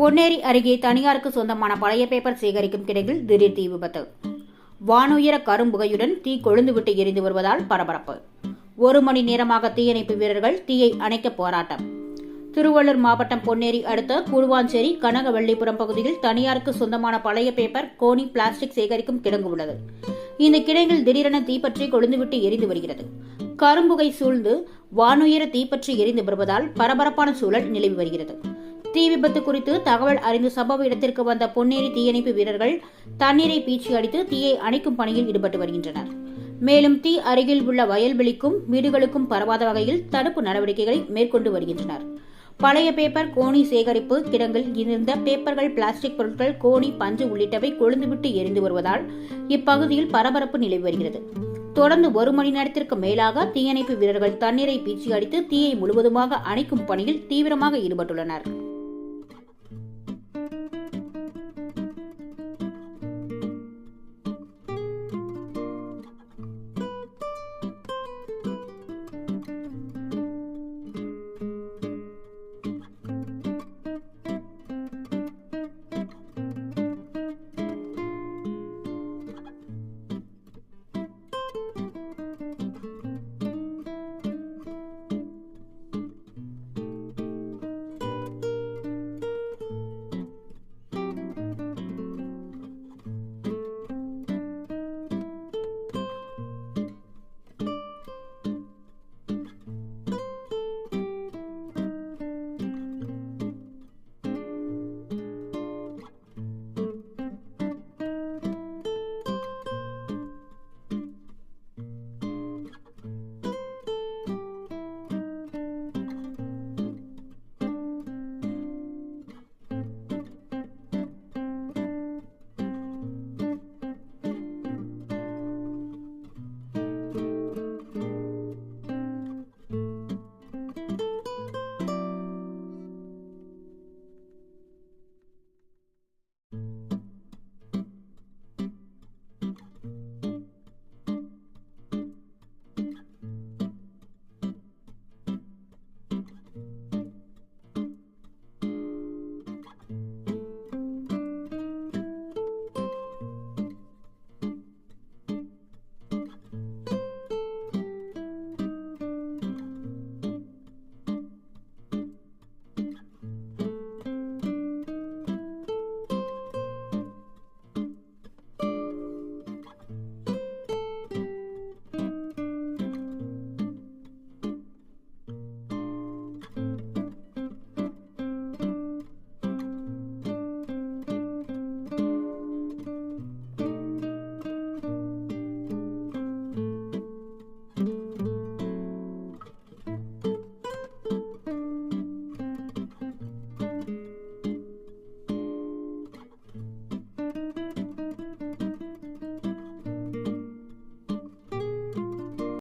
பொன்னேரி அருகே தனியாருக்கு சொந்தமான பழைய பேப்பர் சேகரிக்கும் கிடங்கில் திடீர் தீ விபத்து. வானுயர கரும்புகையுடன் தீ கொழுந்துவிட்டு எரிந்து வருவதால் பரபரப்பு. ஒரு மணி நேரமாக தீயணைப்பு வீரர்கள் தீயை அணைக்க போராட்டம். திருவள்ளூர் மாவட்டம் பொன்னேரி அடுத்த கூடுவாஞ்சேரி கனகவள்ளிபுரம் பகுதியில் தனியாருக்கு சொந்தமான பழைய பேப்பர் கோனி பிளாஸ்டிக் சேகரிக்கும் கிடங்கு உள்ளது. இந்த கிடங்கில் திடீரென தீப்பற்றி கொழுந்துவிட்டு எரிந்து வருகிறது. கரும்புகை சூழ்ந்து வானுயர தீப்பற்றி எரிந்து வருவதால் பரபரப்பான சூழல் நிலவி வருகிறது. தீ விபத்து குறித்து தகவல் அறிந்து சம்பவ இடத்திற்கு வந்த பொன்னேரி தீயணைப்பு வீரர்கள் தண்ணீரை பீச்சி அடித்து தீயை அணைக்கும் பணியில் ஈடுபட்டு வருகின்றனர். மேலும் தீ அருகில் உள்ள வயல்வெளிக்கும் வீடுகளுக்கும் பரவாத வகையில் தடுப்பு நடவடிக்கைகளை மேற்கொண்டு வருகின்றனர். பழைய பேப்பர் கோணி சேகரிப்பு கிடங்கில் இருந்த பேப்பர்கள் பிளாஸ்டிக் பொருட்கள் கோணி பஞ்சு உள்ளிட்டவை கொழுந்துவிட்டு எரிந்து வருவதால் இப்பகுதியில் பரபரப்பு நிலவி வருகிறது. தொடர்ந்து ஒரு மணி நேரத்திற்கு மேலாக தீயணைப்பு வீரர்கள் தண்ணீரை பீச்சி அடித்து தீயை முழுவதுமாக அணைக்கும் பணியில் தீவிரமாக ஈடுபட்டுள்ளனர்.